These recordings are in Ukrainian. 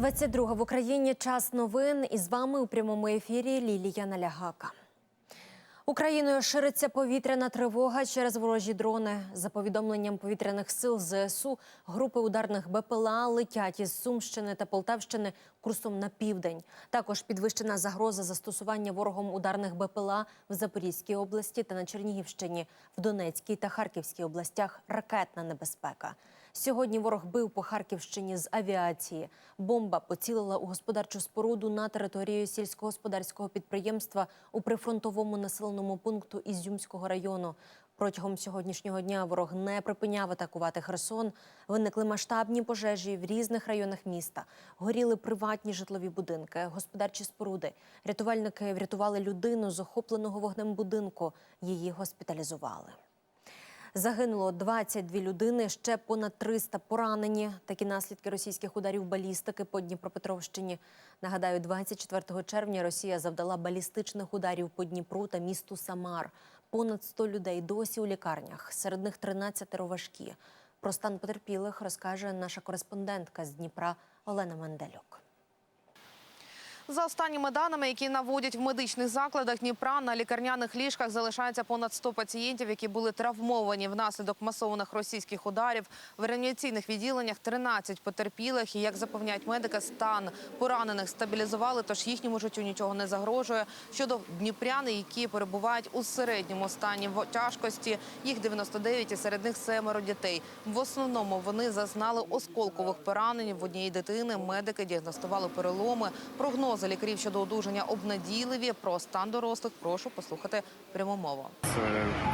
22 в Україні час новин. І з вами у прямому ефірі Лілія Налягака. Україною шириться повітряна тривога через ворожі дрони. За повідомленням повітряних сил ЗСУ, групи ударних БПЛА летять із Сумщини та Полтавщини курсом на південь. Також підвищена загроза застосування ворогом ударних БПЛА в Запорізькій області та на Чернігівщині, в Донецькій та Харківській областях ракетна небезпека. Сьогодні ворог бив по Харківщині з авіації. Бомба поцілила у господарчу споруду на територію сільськогосподарського підприємства у прифронтовому населеному пункту Ізюмського району. Протягом сьогоднішнього дня ворог не припиняв атакувати Херсон. Виникли масштабні пожежі в різних районах міста. Горіли приватні житлові будинки, господарчі споруди. Рятувальники врятували людину з охопленого вогнем будинку. Її госпіталізували. Загинуло 22 людини, ще понад 300 поранені. Такі наслідки російських ударів балістики по Дніпропетровщині. Нагадаю, 24 червня Росія завдала балістичних ударів по Дніпру та місту Самар. Понад 100 людей досі у лікарнях. Серед них 13 важкі. Про стан потерпілих розкаже наша кореспондентка з Дніпра Олена Манделюк. За останніми даними, які наводять в медичних закладах Дніпра, на лікарняних ліжках залишається понад 100 пацієнтів, які були травмовані внаслідок масованих російських ударів. В реанімаційних відділеннях 13 потерпілих. І як запевняють медики, стан поранених стабілізували, тож їхньому життю нічого не загрожує. Щодо дніпряни, які перебувають у середньому стані в тяжкості, їх 99 і серед них семеро дітей. В основному вони зазнали осколкових поранень в однієї дитини. Медики діагностували переломи. Прогнози лікарів щодо одужання обнадійливі. Про стан дорослих прошу послухати прямомову. Це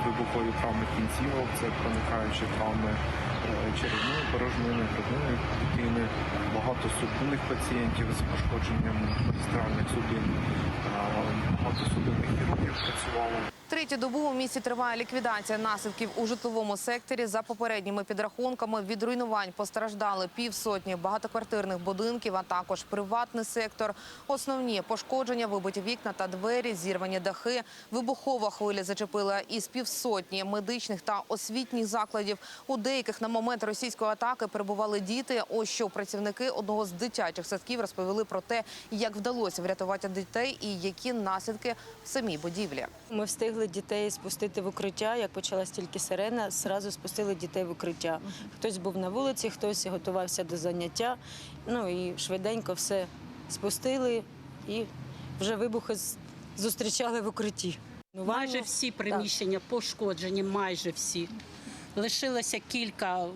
вибухові травми кінцівок, це проникаючі травми е, черевної порожнини, грудної клітини, багато судинних пацієнтів з пошкодженням магістральних судин, е, багато судинних хірургів працювало. Третю добу у місті триває ліквідація наслідків у житловому секторі. За попередніми підрахунками від руйнувань постраждали півсотні багатоквартирних будинків, а також приватний сектор. Основні пошкодження, вибиті вікна та двері, зірвані дахи. Вибухова хвиля зачепила із півсотні медичних та освітніх закладів. У деяких на момент російської атаки перебували діти. Ось що працівники одного з дитячих садків розповіли про те, як вдалося врятувати дітей і які наслідки в самій будівлі. Ми встигли дітей спустити в укриття. Як почалась тільки сирена, зразу спустили дітей в укриття. Хтось був на вулиці, хтось готувався до заняття. Ну і швиденько все спустили і вже вибухи зустрічали в укритті. Ну, Майже всі приміщення пошкоджені, майже всі. Лишилося кілька,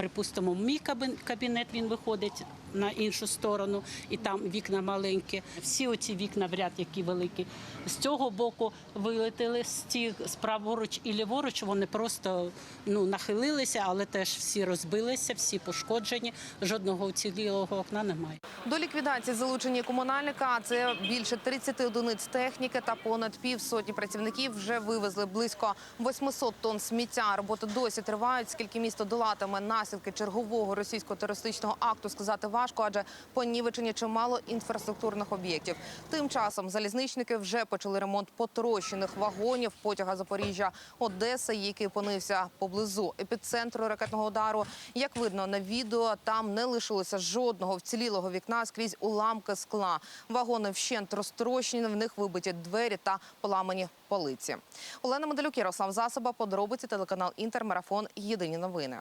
припустимо, мій кабін- кабінет він виходить на іншу сторону, і там вікна маленькі. Всі оці вікна в ряд, які великі. З цього боку вилетіли з ті праворуч і ліворуч. Вони просто ну, нахилилися, але теж всі розбилися, всі пошкоджені. Жодного уцілілого окна немає. До ліквідації залучені комунальника. Це більше 30 одиниць техніки та понад півсотні працівників вже вивезли близько 800 тонн сміття. Роботи досі тривають. Скільки місто долатиме наслідки чергового російського терористичного акту, сказати важко, адже понівечені чимало інфраструктурних об'єктів. Тим часом залізничники вже почали ремонт потрощених вагонів потяга Запоріжжя Одеса, який опинився поблизу епіцентру ракетного удару. Як видно на відео, там не лишилося жодного вцілілого вікна скрізь уламки скла. Вагони вщент розтрощені, в них вибиті двері та поламані полиці. Олена Медалюк, Ярослав Засоба, подробиці телеканал Інтермарафон. Єдині новини.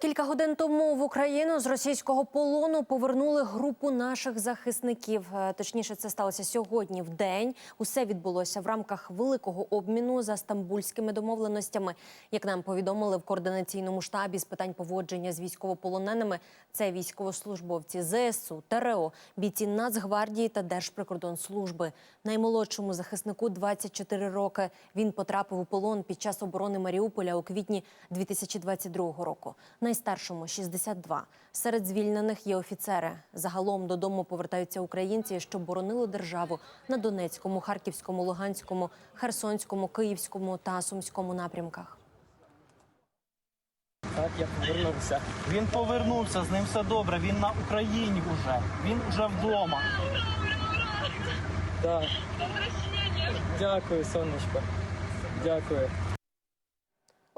Кілька годин тому в Україну з російського полону повернули групу наших захисників. Е, Точніше, це сталося сьогодні в день. Усе відбулося в рамках великого обміну за стамбульськими домовленостями. Як нам повідомили в координаційному штабі з питань поводження з військовополоненими, це військовослужбовці ЗСУ, ТРО, бійці Нацгвардії та Держприкордонслужби. Наймолодшому захиснику 24 роки. Він потрапив у полон під час оборони Маріуполя у квітні 2022 року. Найстаршому 62. Серед звільнених є офіцери. Загалом додому повертаються українці, що боронили державу на Донецькому, Харківському, Луганському, Херсонському, Київському та Сумському напрямках. Так, я повернувся. Він повернувся, з ним все добре. Він на Україні вже. Він вже вдома. Так. Дякую, сонечко. Дякую.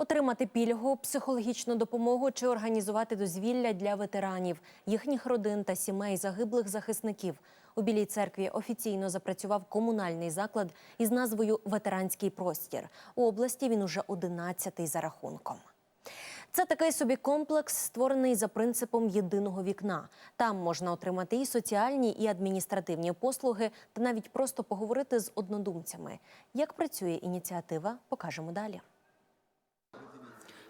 Отримати пільгу, психологічну допомогу чи організувати дозвілля для ветеранів, їхніх родин та сімей загиблих захисників. У Білій церкві офіційно запрацював комунальний заклад із назвою Ветеранський простір. У області він уже 11-й за рахунком. Це такий собі комплекс, створений за принципом єдиного вікна. Там можна отримати і соціальні, і адміністративні послуги, та навіть просто поговорити з однодумцями. Як працює ініціатива, покажемо далі.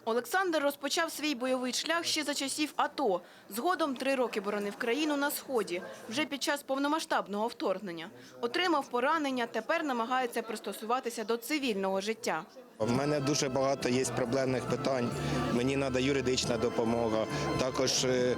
Олександр розпочав свій бойовий шлях ще за часів АТО. Згодом три роки боронив країну на Сході, вже під час повномасштабного вторгнення. Отримав поранення, тепер намагається пристосуватися до цивільного життя. У мене дуже багато є проблемних питань. Мені треба юридична допомога, також е,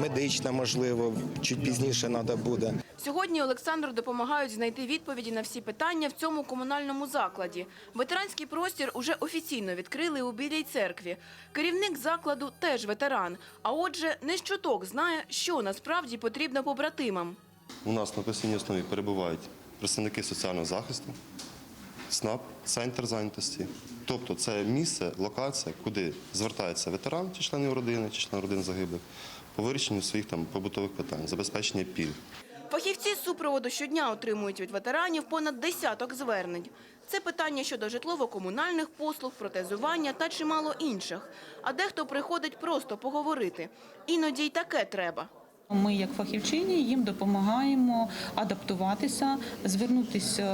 медична, можливо, чуть пізніше треба буде. Сьогодні Олександру допомагають знайти відповіді на всі питання в цьому комунальному закладі. Ветеранський простір уже офіційно відкрили у Білій церкві. Керівник закладу теж ветеран, а отже, не щоток знає, що насправді потрібно побратимам. У нас на постійній основі перебувають представники соціального захисту, СНАП, центр зайнятості. Тобто це місце, локація, куди звертається ветеран чи член його родини, чи член родини загиблих по вирішенню своїх там побутових питань, забезпечення пільг. Фахівці з супроводу щодня отримують від ветеранів понад десяток звернень. Це питання щодо житлово-комунальних послуг, протезування та чимало інших. А дехто приходить просто поговорити. Іноді й таке треба. Ми, як фахівчині, їм допомагаємо адаптуватися, звернутися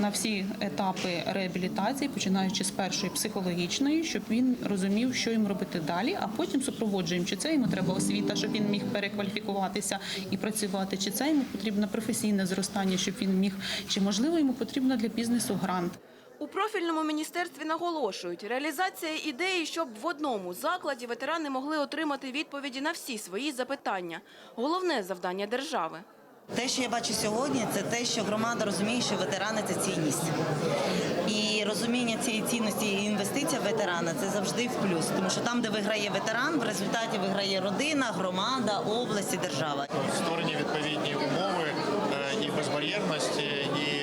на всі етапи реабілітації, починаючи з першої психологічної, щоб він розумів, що їм робити далі, а потім супроводжуємо, чи це йому треба освіта, щоб він міг перекваліфікуватися і працювати, чи це йому потрібно професійне зростання, щоб він міг, чи можливо йому потрібно для бізнесу грант. У профільному міністерстві наголошують, реалізація ідеї, щоб в одному закладі ветерани могли отримати відповіді на всі свої запитання. Головне завдання держави. Те, що я бачу сьогодні, це те, що громада розуміє, що ветерани це цінність. І розуміння цієї цінності і інвестиція в ветерана це завжди в плюс. Тому що там, де виграє ветеран, в результаті виграє родина, громада, область і держава. створені відповідні умови е, і безбар'єрності, і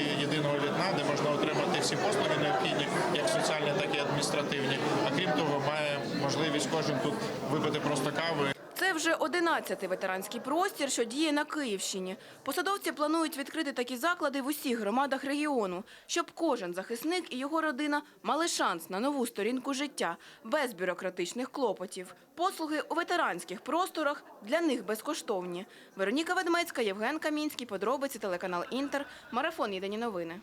вікна, де можна отримати всі послуги необхідні, як соціальні, так і адміністративні. А крім того, має можливість кожен тут випити просто кави. Це вже 11-й ветеранський простір, що діє на Київщині. Посадовці планують відкрити такі заклади в усіх громадах регіону, щоб кожен захисник і його родина мали шанс на нову сторінку життя без бюрократичних клопотів. Послуги у ветеранських просторах для них безкоштовні. Вероніка Ведмецька, Євген Камінський, подробиці телеканал Інтер, марафон Єдині новини.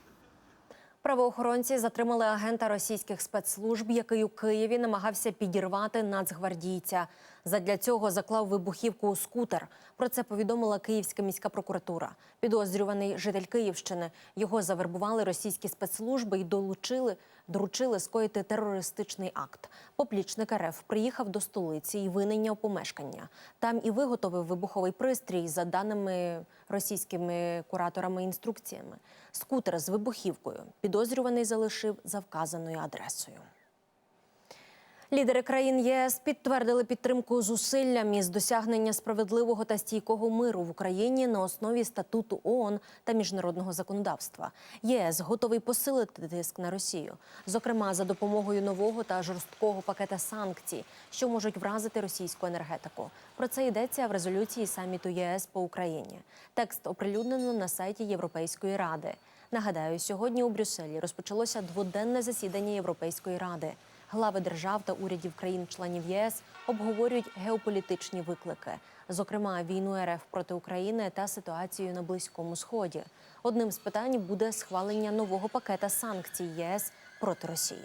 Правоохоронці затримали агента російських спецслужб, який у Києві намагався підірвати нацгвардійця. Задля цього заклав вибухівку у скутер. Про це повідомила Київська міська прокуратура. Підозрюваний житель Київщини. Його завербували російські спецслужби і долучили, доручили скоїти терористичний акт. Поплічник РФ приїхав до столиці і винайняв помешкання. Там і виготовив вибуховий пристрій за даними російськими кураторами інструкціями. Скутер з вибухівкою підозрюваний залишив за вказаною адресою. Лідери країн ЄС підтвердили підтримку зусиллям із досягнення справедливого та стійкого миру в Україні на основі статуту ООН та міжнародного законодавства. ЄС готовий посилити тиск на Росію, зокрема за допомогою нового та жорсткого пакета санкцій, що можуть вразити російську енергетику. Про це йдеться в резолюції саміту ЄС по Україні. Текст оприлюднено на сайті Європейської ради. Нагадаю, сьогодні у Брюсселі розпочалося дводенне засідання Європейської ради. Глави держав та урядів країн-членів ЄС обговорюють геополітичні виклики, зокрема війну РФ проти України та ситуацію на Близькому Сході. Одним з питань буде схвалення нового пакета санкцій ЄС проти Росії.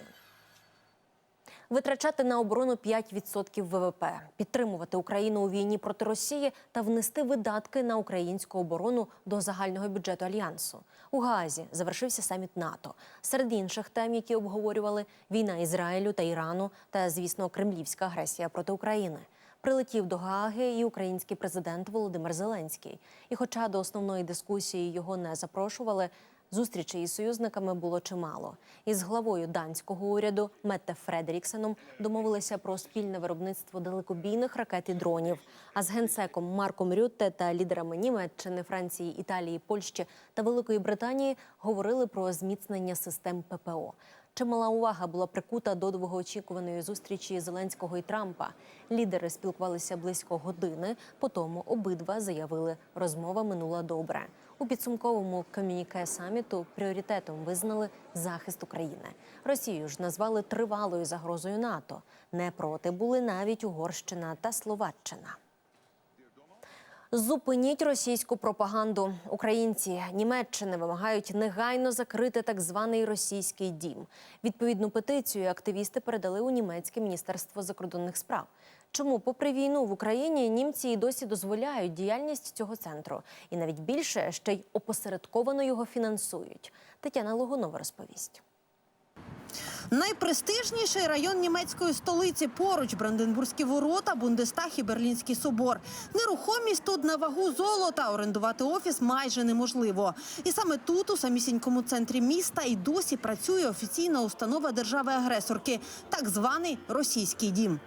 Витрачати на оборону 5% ВВП, підтримувати Україну у війні проти Росії та внести видатки на українську оборону до загального бюджету альянсу. У Гаазі завершився саміт НАТО. Серед інших тем, які обговорювали війна Ізраїлю та Ірану, та звісно, кремлівська агресія проти України. Прилетів до Гааги і український президент Володимир Зеленський. І, хоча до основної дискусії його не запрошували, Зустрічей із союзниками було чимало. Із главою данського уряду Метте Фредеріксеном домовилися про спільне виробництво далекобійних ракет і дронів. А з генсеком Марком Рютте та лідерами Німеччини, Франції, Італії, Польщі та Великої Британії говорили про зміцнення систем ППО. Чимала увага була прикута до довгоочікуваної зустрічі Зеленського і Трампа. Лідери спілкувалися близько години. Потому обидва заявили, розмова минула добре. У підсумковому комюніке саміту пріоритетом визнали захист України. Росію ж назвали тривалою загрозою НАТО. Не проти були навіть Угорщина та Словаччина. Зупиніть російську пропаганду. Українці Німеччини вимагають негайно закрити так званий російський дім. Відповідну петицію активісти передали у німецьке міністерство закордонних справ. Чому, попри війну в Україні, німці і досі дозволяють діяльність цього центру, і навіть більше ще й опосередковано його фінансують. Тетяна Логунова розповість. Найпрестижніший район німецької столиці поруч Бранденбурзькі ворота, Бундестаг і Берлінський собор. Нерухомість тут на вагу золота. Орендувати офіс майже неможливо. І саме тут, у самісінькому центрі міста, і досі працює офіційна установа держави-агресорки, так званий російський дім.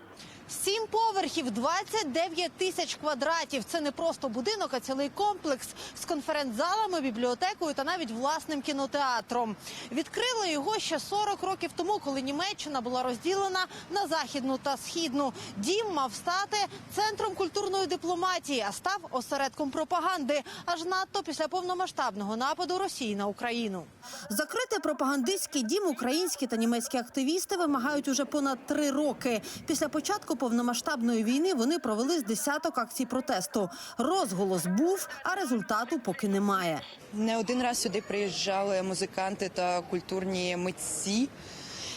Сім поверхів, 29 тисяч квадратів. Це не просто будинок, а цілий комплекс з конференц-залами, бібліотекою та навіть власним кінотеатром. Відкрили його ще 40 років тому, коли Німеччина була розділена на західну та східну. Дім мав стати центром культурної дипломатії, а став осередком пропаганди. Аж надто після повномасштабного нападу Росії на Україну. Закрити пропагандистський дім українські та німецькі активісти вимагають уже понад три роки. Після початку повномасштабної війни вони провели з десяток акцій протесту. Розголос був, а результату поки немає. Не один раз сюди приїжджали музиканти та культурні митці.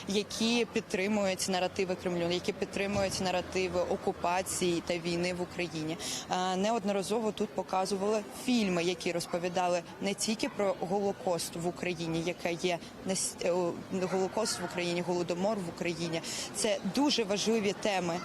Які підтримують наративи Кремлю, які підтримують наративи окупації та війни в Україні, Е, неодноразово тут показували фільми, які розповідали не тільки про голокост в Україні, яка є е, голокост в Україні, голодомор в Україні. Це дуже важливі теми.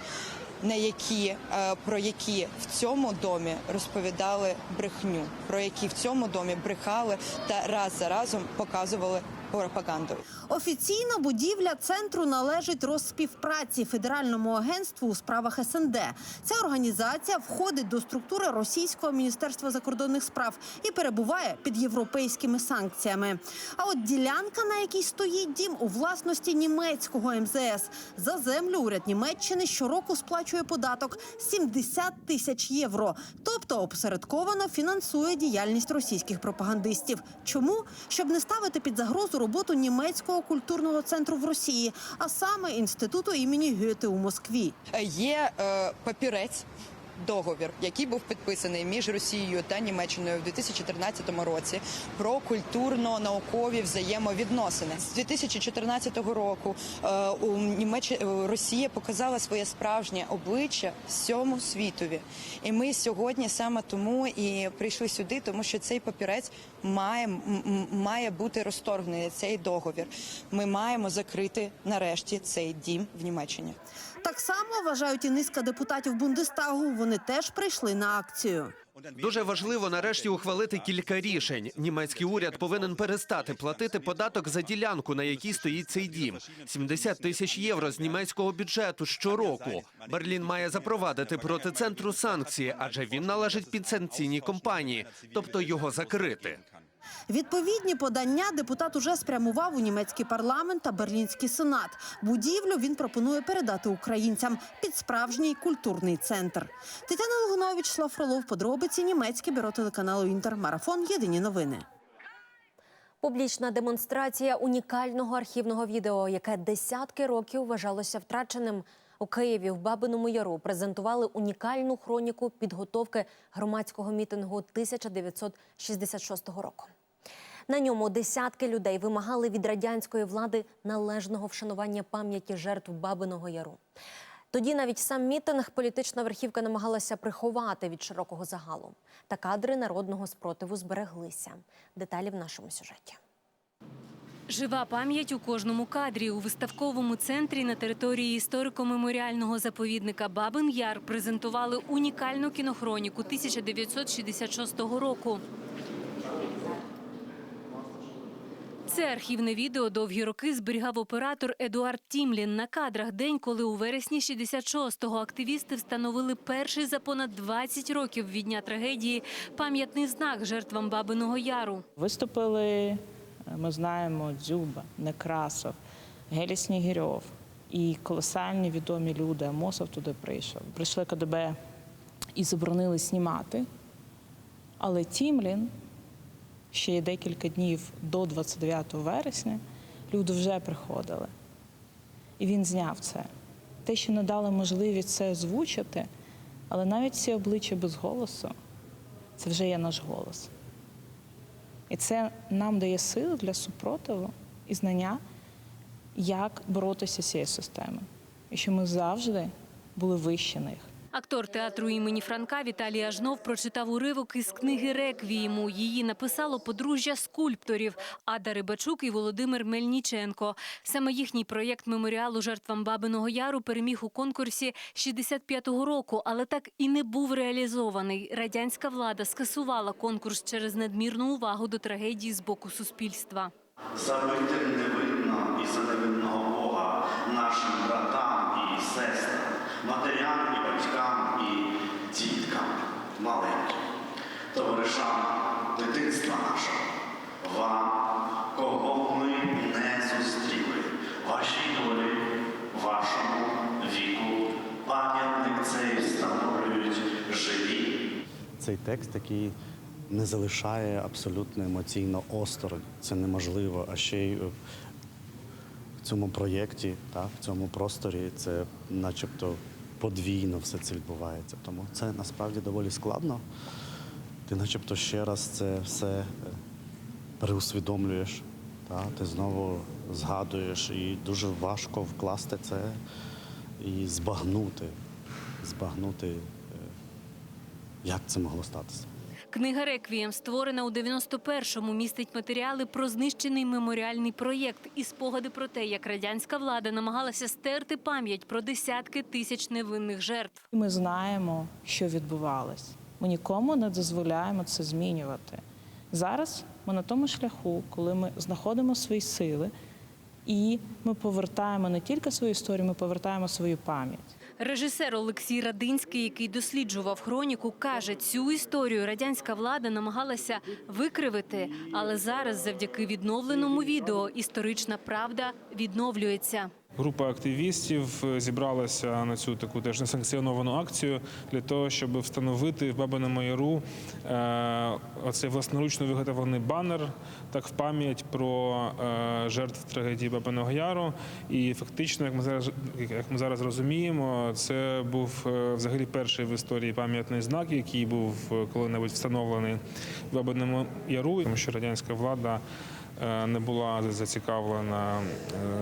На які е, про які в цьому домі розповідали брехню, про які в цьому домі брехали та раз за разом показували пропаганду. Офіційно будівля центру належить Розспівпраці Федеральному агентству у справах СНД. Ця організація входить до структури Російського міністерства закордонних справ і перебуває під європейськими санкціями. А от ділянка, на якій стоїть дім, у власності німецького МЗС. За землю уряд Німеччини щороку сплачує податок 70 тисяч євро, тобто опосередковано фінансує діяльність російських пропагандистів. Чому? Щоб не ставити під загрозу роботу німецького культурного центру в Росії, а саме інституту імені Гете у Москві. Е, Є е, папірець. Договір, який був підписаний між Росією та Німеччиною в 2014 році, про культурно-наукові взаємовідносини з 2014 року е, у Німеччині Росія показала своє справжнє обличчя всьому світові. І ми сьогодні саме тому і прийшли сюди, тому що цей папірець має має бути розторгнений. Цей договір. Ми маємо закрити нарешті цей дім в Німеччині. Так само вважають і низка депутатів Бундестагу. Вони теж прийшли на акцію. Дуже важливо нарешті ухвалити кілька рішень. Німецький уряд повинен перестати платити податок за ділянку, на якій стоїть цей дім. 70 тисяч євро з німецького бюджету щороку. Берлін має запровадити проти центру санкції, адже він належить під санкційні компанії, тобто його закрити. Відповідні подання депутат уже спрямував у німецький парламент та берлінський сенат. Будівлю він пропонує передати українцям під справжній культурний центр. Тетяна Логунович, Слав Фролов, подробиці німецьке бюро телеканалу Інтер. Марафон. Єдині новини. Публічна демонстрація унікального архівного відео, яке десятки років вважалося втраченим. У Києві в Бабиному Яру презентували унікальну хроніку підготовки громадського мітингу 1966 року. На ньому десятки людей вимагали від радянської влади належного вшанування пам'яті жертв Бабиного Яру. Тоді навіть сам мітинг політична верхівка намагалася приховати від широкого загалу. Та кадри народного спротиву збереглися. Деталі в нашому сюжеті. Жива пам'ять у кожному кадрі у виставковому центрі на території історико-меморіального заповідника Бабин Яр презентували унікальну кінохроніку 1966 року. Це архівне відео довгі роки зберігав оператор Едуард Тімлін на кадрах день, коли у вересні 66-го активісти встановили перший за понад 20 років від дня трагедії пам'ятний знак жертвам Бабиного Яру. Виступили, ми знаємо, Дзюба, Некрасов, Гелі Снігирьов і колосальні відомі люди. Амосов туди прийшов. Прийшли КДБ і заборонили знімати. Але Тімлін ще є декілька днів до 29 вересня. Люди вже приходили. І він зняв це. Те, що не дали можливість це озвучити, але навіть ці обличчя без голосу це вже є наш голос. І це нам дає сили для супротиву і знання, як боротися з цією системою. І що ми завжди були вищі них. Актор театру імені Франка Віталій Ажнов прочитав уривок із книги Реквієму. Її написало подружжя скульпторів Ада Рибачук і Володимир Мельніченко. Саме їхній проєкт меморіалу жертвам Бабиного Яру переміг у конкурсі 65-го року, але так і не був реалізований. Радянська влада скасувала конкурс через надмірну увагу до трагедії з боку суспільства. Забити невинно і за невинного Бога нашим братам і сестрам, матерям і батькам і діткам маленьким, товаришам дитинства нашого, вам, кого ми не зустріли, вашій долі, вашому віку, пам'ятник цей встановлюють живі. Цей текст, який не залишає абсолютно емоційно осторонь. Це неможливо. А ще й в цьому проєкті, так, в цьому просторі, це начебто подвійно все це відбувається. Тому це насправді доволі складно. Ти начебто ще раз це все е, переусвідомлюєш. та? Ти знову згадуєш, і дуже важко вкласти це і збагнути, збагнути, е, як це могло статися. Книга Реквієм, створена у 91-му, містить матеріали про знищений меморіальний проєкт і спогади про те, як радянська влада намагалася стерти пам'ять про десятки тисяч невинних жертв. Ми знаємо, що відбувалось. Ми нікому не дозволяємо це змінювати. Зараз ми на тому шляху, коли ми знаходимо свої сили, і ми повертаємо не тільки свою історію, ми повертаємо свою пам'ять. Режисер Олексій Радинський, який досліджував хроніку, каже, цю історію радянська влада намагалася викривити, але зараз, завдяки відновленому відео, історична правда відновлюється. Група активістів е, зібралася на цю таку теж несанкціоновану акцію для того, щоб встановити в Бабиному Яру е, оцей власноручно виготовлений банер, так в пам'ять про е, жертв трагедії Бабиного Яру. І фактично, як ми зараз як ми зараз розуміємо, це був взагалі перший в історії пам'ятний знак, який був коли-небудь встановлений в Бабиному Яру, тому що радянська влада. Е, Не була зацікавлена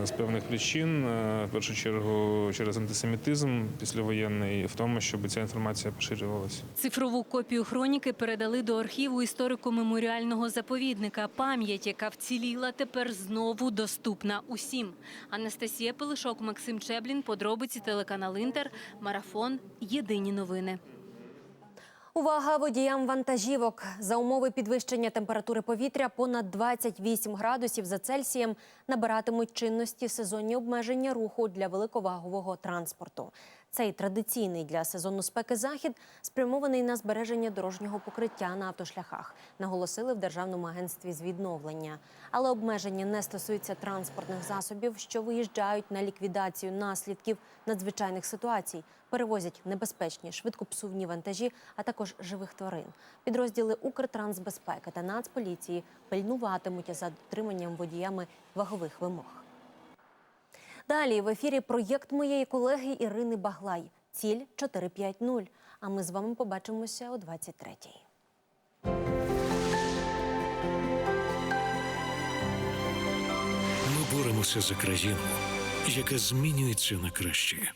е, з певних причин, е, в першу чергу через антисемітизм післявоєнний, в тому, щоб ця інформація поширювалася. Цифрову копію хроніки передали до архіву історико-меморіального заповідника. Пам'ять, яка вціліла, тепер знову доступна усім. Анастасія Пилишок, Максим Чеблін, подробиці телеканал Інтер, марафон. Єдині новини. Увага водіям вантажівок. За умови підвищення температури повітря понад 28 градусів за Цельсієм набиратимуть чинності сезонні обмеження руху для великовагового транспорту. Цей традиційний для сезону спеки захід спрямований на збереження дорожнього покриття на автошляхах, наголосили в Державному агентстві з відновлення. Але обмеження не стосуються транспортних засобів, що виїжджають на ліквідацію наслідків надзвичайних ситуацій, перевозять небезпечні швидкопсувні вантажі, а також живих тварин. Підрозділи Укртрансбезпеки та Нацполіції пильнуватимуть за дотриманням водіями вагових вимог. Далі в ефірі проєкт моєї колеги Ірини Баглай. Ціль 450. А ми з вами побачимося о 23-й. Ми боремося за країну, яка змінюється на краще.